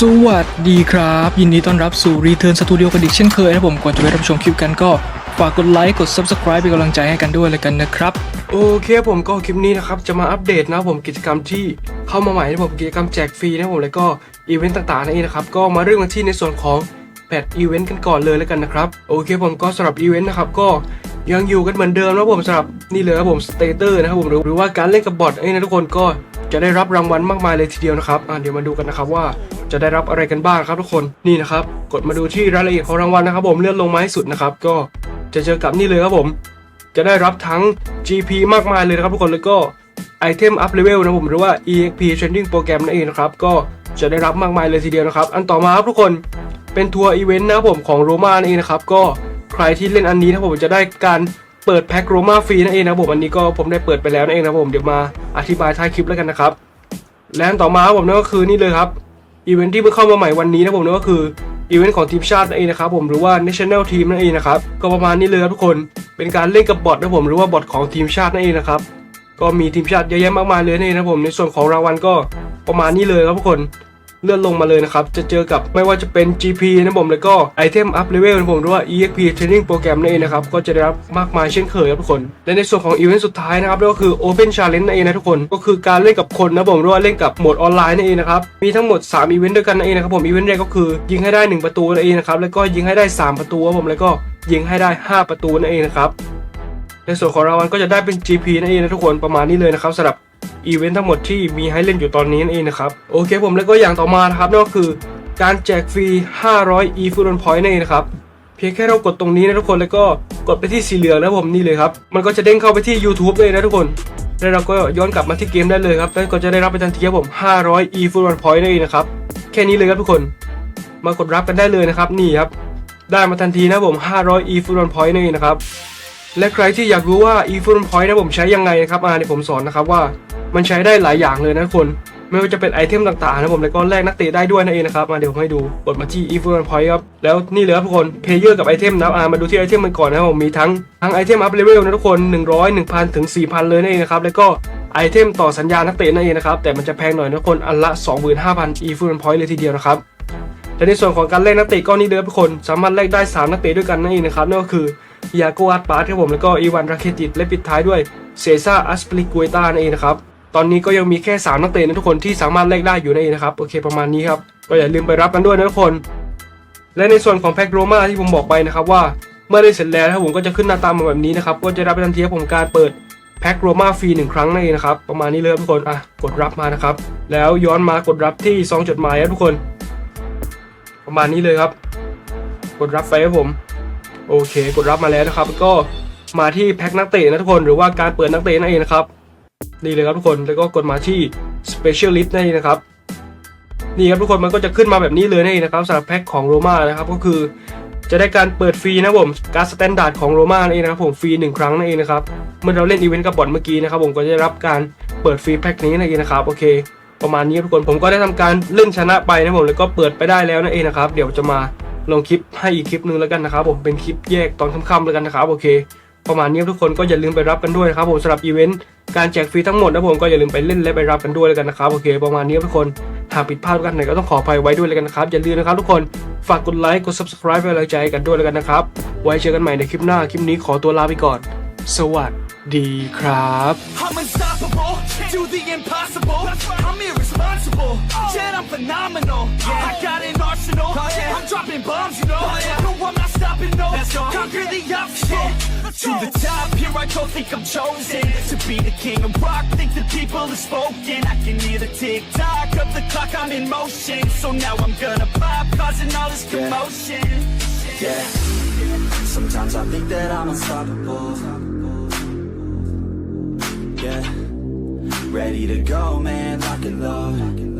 สวัสดีครับ ยินดีต้อนรับสู่ Return Studio กันอีกเช่นเคยนะผมก่อนจะไปรับชมคลิปกันก็ฝากกดไลค์กด Subscribe เป็นกำลังใจให้กันด้วยเลยกันนะครับ โอเคผมก็คลิปนี้นะครับ จะมาอัปเดตนะผมกิจกรรมที่เข้ามาใหม่นะผมกิจกรรมแจกฟรีนะผมแล้วก็อีเวนต์ต่างๆนั่นเองนะครับก็มาเริ่มกันที่ในส่วนของแพทอีเวนต์กันก่อนเลยแล้วกันนะครับโอเคผมก็สำหรับอีเวนต์นะครับก็ยังอยู่กันเหมือนเดิมนะผมสำหรับนี่เลยครับผมสเตเตอร์นะครับผมหรือว่าการเล่นกับบอทเอ้นะทุกคนก็จะได้รับรางวัลมากมายเลยทีเดียวนะครับเดี๋ยวมาดูกันนะครับว่า จะได้รับอะไรกันบ้างครับทุกคนนี่นะครับกดมาดูที่รายละเอียดของรางวัลนะครับ ผมเลื่อนลงมาให้สุดนะครับก็จะเจอกับนี่เลยครับผม จะได้รับทั้ง GP มากมายเลยนะครับทุกคนแล้วก็ไอเทมอัพเลเวลนะผมหรือว่า EXP Training Program นั่นเองนะครับก็จะได้รับมากมายเลยทีเดียวนะครับ อันต่อมาครับทุกคนเป็นทัวร์อีเวนต์นะครับผมของโรมานั่นเองนะครับก็ใครที่เล่นอันนี้นะผมจะได้การเปิดแพ็คโรมาฟรีนั่นเองนะผมอันนี้ก็ผมได้เปิดไปแล้วนั่นเองนะผมเดี๋ยวมาอธิบายท้ายคลิปแล้วกันนะครับและอันต่อมาครับผมนั่นก็คือนี่เลยครับ อีเวนท์ที่เพิ่งเข้ามาใหม่วันนี้นะผมนั่นก็คืออีเวนต์ของทีมชาตินั่นเองนะครับผมหรือว่า national team นั่นเองนะครับก็ประมาณนี้เลยครับทุกคนเป็นการเล่นกับบอทนะผมหรือว่าบอทของทีมชาตินั่นเองนะครับก็มีทีมชาติเยอะแยะมากมายเลยนี่นะผมในส่วนของรางวัลก็ประมาณนี้เลยครับทุกคน เลื่อนลงมาเลยนะครับ จะเจอกับไม่ว่าจะเป็น GP นะผมแล้วก็ไอเทมอัพเลเวลนะผมหรือว่า EXP Training Program นั่นเองนะครับ ก็จะได้รับมากมายเช่นเคยครับทุกคน และในส่วนของอีเวนต์สุดท้ายนะครับก็คือ Open Challenge นั่นเองนะทุกคน ก็คือการเล่นกับคนนะผมหรือว่าเล่นกับโหมดออนไลน์นั่นเองนะครับ มีทั้งหมด3อีเวนต์ด้วยกันนั่นเองนะครับผม อีเวนต์แรกก็คือยิงให้ได้ 1 ประตูนั่นเองนะครับ แล้วก็ยิงให้ได้ 3 ประตูครับผม แล้วก็ยิงให้ได้ 5 ประตูนั่นเองนะครับ ในส่วนของรางวัลก็จะได้เป็น GP นั่นเองนะทุกคน ประมาณนี้เลยนะครับสำหรับ อีเวนต์ทั้งหมดที่มีให้เล่นอยู่ตอนนี้นั่นเองนะครับ โอเคผมแล้วก็อย่างต่อมานะครับนั่นก็คือการแจกฟรี 500 e f u l l point นั่นเองนะครับเพียงแค่เรากดตรงนี้นะทุกคนแล้วก็กดไปที่สีเหลืองนะผมนี่เลยครับ มันก็จะเด้งเข้าไปที่ YouTube เลยนะทุกคนแล้วเราก็ย้อนกลับมาที่เกมได้เลยครับแล้วก็จะได้รับไปทันทีครับผม 500 e f u l l point นั่นเองนะครับแค่นี้เลยครับทุกคน มากดรับกันได้เลยนะครับนี่ครับได้มาทันทีนะผม 500 e f u l l point นั่นเองนะครับ และใครที่อยากรู้ว่า e f u l point นะผมใช้ยังไงนะครับอ่าเดี๋ยผมสอนนะครับว่ามันใช้ได้หลายอย่างเลยนะคนไม่ว่าจะเป็นไอเทมต่างๆนะผมแล้วก็แลกนักเตะได้ด้วยนั่นเองนะครับมาเดี๋ยวผมให้ดูกดมาที่ e f u l point ครับแล้วนี่เลยครับทุกคนเพลเยอร์กับไอเทมนะอ่ามาดูที่ไอเทมมันก่อนนะครับผมมีทั้งทั้งไอเทมอัพเลเวลนะทุกคน 100 1,000ถึง4,000 เลยนั่นเองนะครับแล้วก็ไอเทมต่อสัญญานักเตะนั่นเองนะครับแต่มันจะแพงหน่อยนะคนอันละ 25,000 e f u l point เลยทีเดียวนะครับและในส่วนของการแลกนักเตะก็นี่เลยทุกคนสามารถแลกได้ 3 นักเตะด้วยกันนั่นเองนะครับนั่นก็คือ ยาโกอาร์ตปาร์ตครับผมแล้วก็อีวานราเคติตและปิดท้ายด้วยเซซ่าอัสปลิกุเอต้านั่นเองนะครับตอนนี้ก็ยังมีแค่ 3 นักเตะนะทุกคนที่สามารถแลกได้อยู่นั่นเองนะครับโอเคประมาณนี้ครับก็อย่าลืมไปรับกันด้วยนะทุกคน และในส่วนของแพ็กโรมาที่ผมบอกไปนะครับว่าเมื่อได้เสร็จแล้วครับผมก็จะขึ้นหน้าตามาแบบนี้นะครับก็จะรับไปทันทีครับผมการเปิดแพ็กโรมาฟรีหนึ่งครั้งนั่นเองนะครับประมาณนี้เลยทุกคนอะกดรับมานะครับแล้วย้อนมากดรับที่ซองจดหมายครับทุกคน ประมาณนี้เลยครับ กดรับไปครับผม โอเค กดรับมาแล้วนะครับ ก็มาที่แพ็คนักเตะนะทุกคนหรือว่าการเปิดนักเตะนั่นเองนะครับนี่เลยครับทุกคนแล้วก็กดมาที่ specialist นั่นเองนะครับนี่ครับทุกคนมันก็จะขึ้นมาแบบนี้เลยนั่นเองนะครับสำหรับแพ็คของโรม่านะครับก็คือจะได้การเปิดฟรีนะผมการสแตนดาร์ดของโรม่านั่นเองนะครับผมฟรีหนึ่งครั้งนั่นเองนะครับเมื่อเราเล่นอีเวนต์กับบอทเมื่อกี้นะครับผมก็จะได้รับการเปิดฟรีแพ็คนี้นั่นเองนะครับโอเค ประมาณนี้ทุกคนผมก็ได้ทำการเล่นชนะไปนะผมแล้วก็เปิดไปได้แล้วนั่นเองนะครับเดี๋ยวจะมา ลงคลิปให้อีกคลิปหนึงแล้วกันนะครับผมเป็นคลิปแยกตอนค่ำๆแล้วกันนะครับโอเค ประมาณนี้ทุกคนก็อย่าลืมไปรับกันด้วยนะครับผมสำหรับอีเวนต์การแจกฟรีทั้งหมดนะผมก็อย่าลืมไปเล่นและไปรับกันด้วยแล้วกันนะครับโอเค ประมาณนี้ทุกคนหากผิดพลาดกันไหนก็ต้องขออภัยไว้ด้วยแล้วกันนะครับอย่าลืมนะครับทุกคนฝากกดไลค์กด subscribe เป็นกำลังใจกันด้วยแล้วกันนะครับไว้เจอกันใหม่ในคลิปหน้าคลิปนี้ขอตัวลาไปก่อน สวัสดี ดีครับ I'm unstoppable, do the impossible. I'm irresponsible, yet I'm phenomenal. I got an arsenal, I'm dropping bombs, you know. No, I'm not stopping, no. Conquer the obstacle. To the top, here I go, think I'm chosen to be the king of rock. Think the people have spoken. I can hear the tick tock of the clock. I'm in motion, so now I'm gonna pop, causing all this commotion. Yeah. Sometimes I think that I'm unstoppable. Ready to go, man, lock and load.